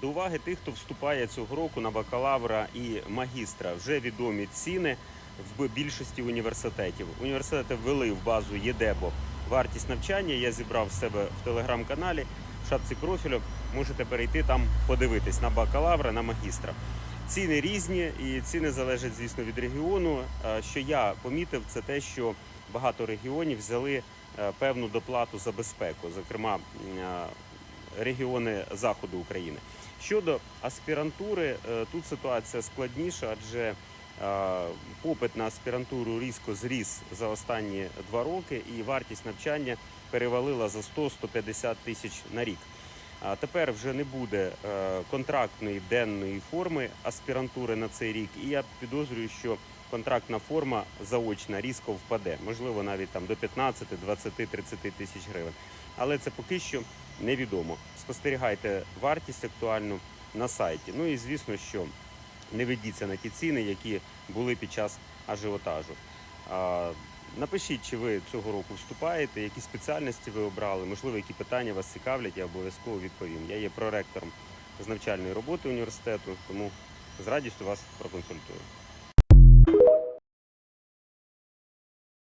До уваги тих, хто вступає цього року на бакалавра і магістра. Вже відомі ціни в більшості університетів. Університети ввели в базу ЄДЕБО вартість навчання. Я зібрав в себе в телеграм-каналі в шапці профілю. Можете перейти там, подивитись на бакалавра, на магістра. Ціни різні, і ціни залежать, звісно, від регіону. Е, Що я помітив, це те, що багато регіонів взяли е, певну доплату за безпеку, зокрема е, регіони заходу України. Щодо аспірантури, е, тут ситуація складніша, адже е, попит на аспірантуру різко зріс за останні два роки, і вартість навчання перевалила за 100-150 тисяч на рік. А тепер вже не буде е, контрактної денної форми аспірантури на цей рік, і я підозрюю, що контрактна форма заочна різко впаде, можливо, навіть там до 15, 20, 30 тисяч гривень. Але це поки що невідомо. Спостерігайте вартість актуальну на сайті. Ну і звісно, що не ведіться на ті ціни, які були під час ажіотажу. Напишіть, чи ви цього року вступаєте, які спеціальності ви обрали, можливо, які питання вас цікавлять, я обов'язково відповім. Я є проректором з навчальної роботи університету, тому з радістю вас проконсультую.